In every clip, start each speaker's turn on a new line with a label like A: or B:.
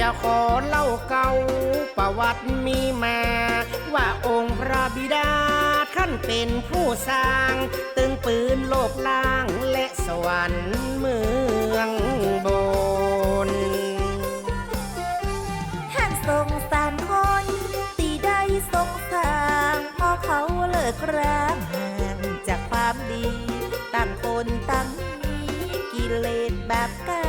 A: จะขอเล่าเก่า ประวัติมีมา ว่าองค์พระบิดาท่านเป็นผู้สร้าง ตึงปืนโลกล่างและสวรรค์เมืองบน
B: ท่านทรงสารคนตีได้ทรงสร้างพอเขาเลิกร้างห่างจากความดี ต่างคนต่างมีกิเลสแบบกา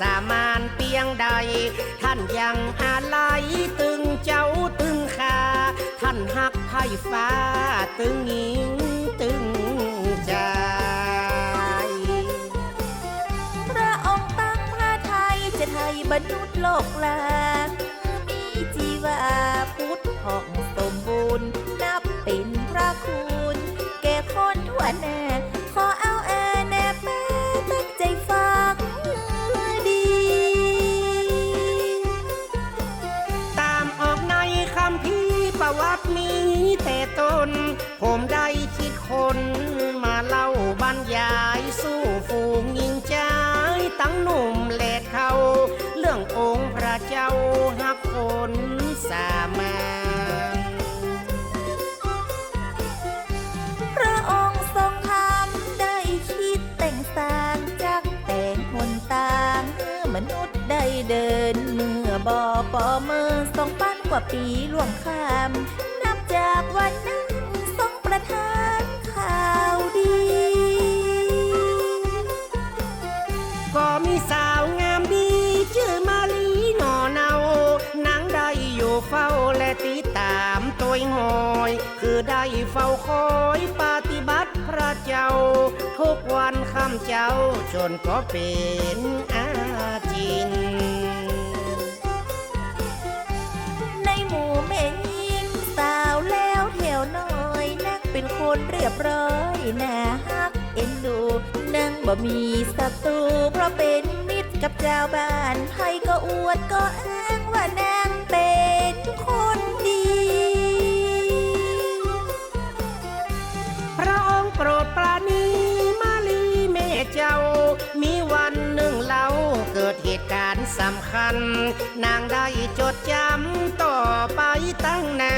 B: สา
A: มานเปียงใด ท่านยังอาลัยตึงเจ้าตึงขาท่านหักไทยฟ้า ตึงหญิงตึงใจ
B: พระองค์ตั้งพระไทยจะไทยบรรนุษย์โลกลางมีจีวาพุทธผ่องสมบูรณ์ นับเป็นพระคุณ แก่คนทั่วหน้า
A: ปีล่
B: วงข้าม นับจากวันนั้นทรงประทานข่าวดี
A: ก็มีสาวงามดี ชื่อมาลีหนอเนานางได้อยู่เฝ้าและติดตามตัวหอย คือได้เฝ้าคอยปฏิบัติพระเจ้า ทุกวันคำเจ้าจนก็เป็น
B: บร้อยน่าฮักเอ็นดูนั่งบ่มีศัตรูเพราะเป็นมิตรกับเจ้าบ้านใครก็อวดก็อ้างว่านางเป็นคนดี
A: พระองค์โปรดปราณีมาลีแม่เจ้า มีวันหนึ่งเล่าเกิดเหตุการณ์สำคัญ นางได้จดจำต่อไปตั้งนา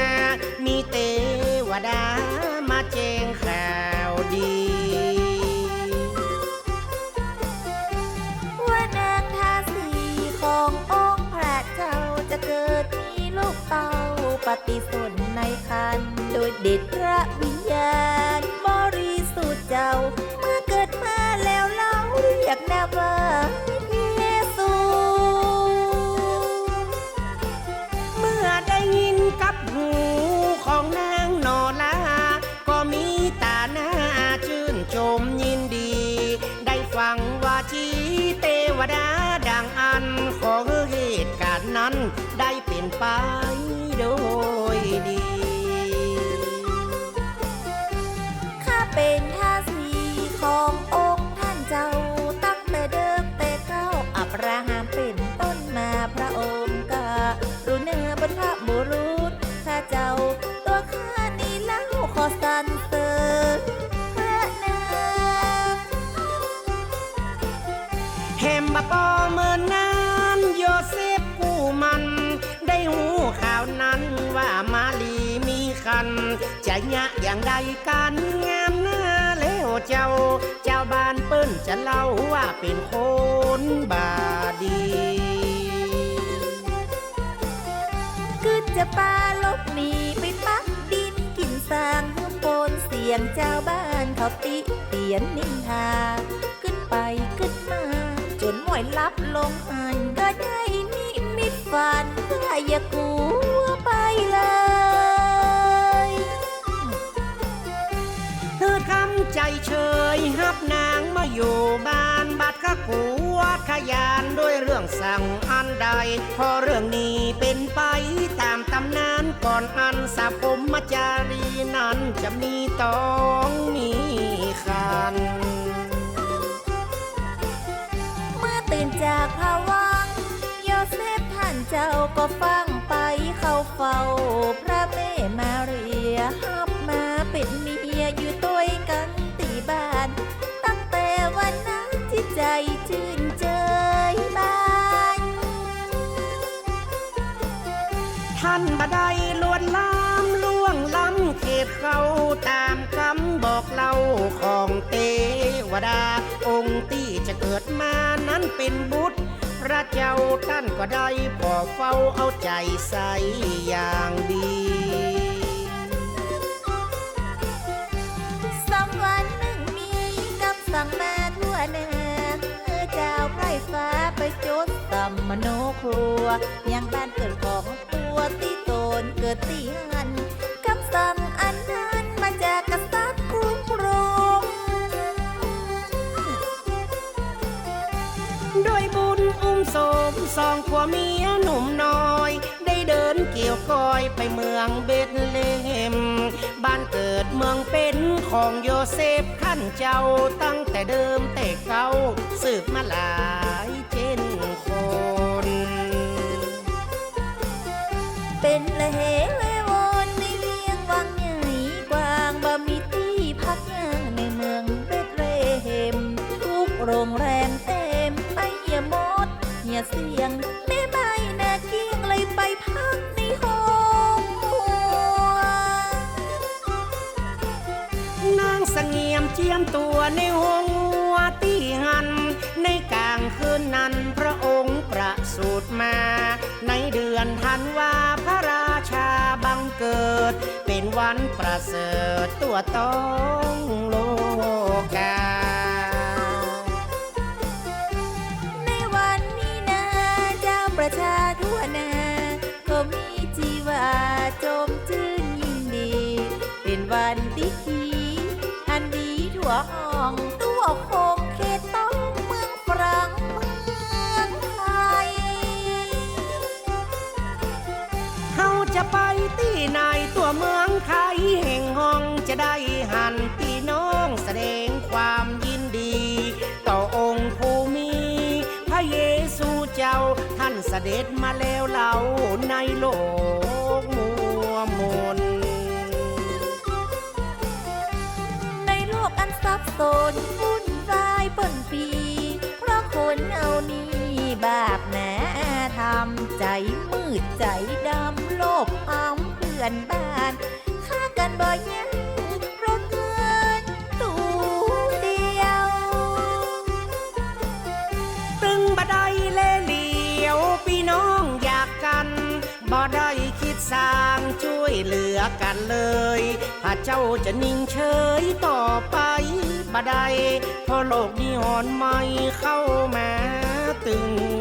A: มีเทวดา
B: ป็น จะ
A: ยะอย่างใดกันงามหน้าแล้วเจ้า เจ้าบ้านเปิ้นจะเล่าว่าเป็นคนบาดี
B: กึดจะปาลบหนีไปปักดินกินสร้างเพื่อโปนเสียงเจ้าบ้านเขาติเตียนนินทา ขึ้นไปขึ้นมา จนหมวยลับลงหันก็ได้นิมิตฝันเพื่ออย่าก
A: อยู่บ้านบัดก็กลัวขยานด้วยเรื่องสั่งอันใด พอเรื่องนี้เป็นไปตามตำนานก่อนอันสาผมมาจารีนั้นจะมีต้องมีคัน
B: เมื่อตื่นจากภาวังค์โยเซฟท่านเจ้าก็ฟังไปเข้าเฝ้า พระแม่มาเรียหับมาเป็นเมีย ชื่นเจยบาน
A: ท่านบไดลวนลามล่วงล้ำเขตเขาตามคำบอกเล่าของเทวดา องค์ที่จะเกิดมานั้นเป็นบุตร พระเจ้าท่านก็ได้พอเฝ้าเอาใจใส่อย่างดี
B: ดสัมโนครัว ยังบ้านเกิดของตัวตีโตนเกิดตีหันคำสั่งอันนั้นมาจากกษัตริย์กรุงโรม
A: ด้วยบุญอุ้มโสมสองผัวเมียหนุ่มน้อย ได้เดินเกี่ยวก้อยไปเมืองเบธเลเฮมบ้านเกิดเมืองเป็นของโยเซฟขั้นเจ้าตั้งแต่เดิมแต่เก่าสืบมาหลาย
B: ยมเจี
A: ยมตัวในหงวัวตีหัน ในกลางคืนนั้นพระองค์ประสูติมา ในเดือนธันวาพระราชาบังเกิด เป็นวันประเสริฐตัวต้อง
B: ที่ไห
A: นตัวเมืองไทยแห่งห้องจะได้หันพี่น้องแสดงความยินดี ต่อองค์ภูมิ พระเยซูเจ้าท่านเสด็จมาแล้วเราในโลกมัวมน
B: ในโลกอันซับซ้อนวุ่นวายปนปี เพราะคนเอานี้บาปหนาทำใจมืดใจดำ โลภอ้ำเพื่อนบ้านฆ่ากันบ่อยยังราะเงินตัวเดียว
A: ตึงบ่ได้เล่เหลียวพี่น้องอยากกันบ่ได้คิดสร้างช่วยเหลือกันเลยพระเจ้าจะนิ่งเฉยต่อไปบ่ได้เพราะโลกนี้หอนไม่เข้ามาตึง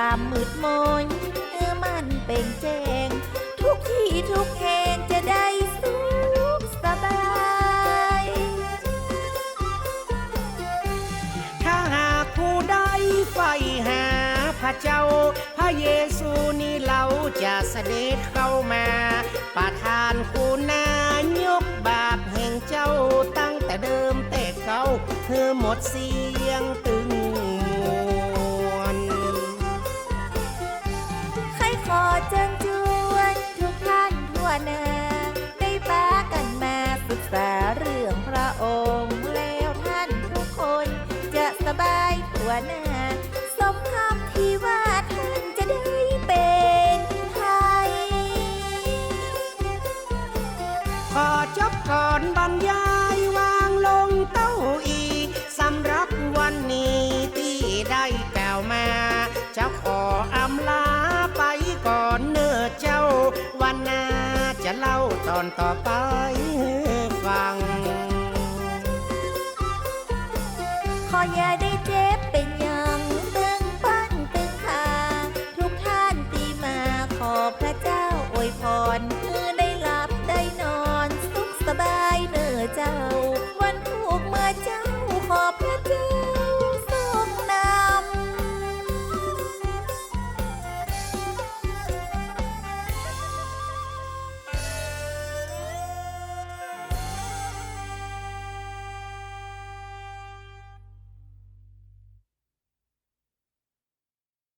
B: ความมืดมนเออมันเป็นแจง ทุกที่ทุกแห่งจะได้สุขสบาย
A: ถ้าหากผู้ใดใฝ่หาพระเจ้า พระเยซูนี่เราจะเสด็จเข้ามา ประทานคุณนายกบาปแห่งเจ้าตั้งแต่เดิมแต่เก่าเธอหมดเสียงตึง ว
B: หน้าสมคำที่ว่าท่านจะได้เป็นไทย
A: ขอจบก่อนบรรยายวางลงเต้าอีสำหรับวันนี้ที่ได้กล่าวมา จะขออำลาไปก่อนเนื้อเจ้า วันหน้าจะเล่าตอนต่อไปฟัง
B: ขออย่าได้ up.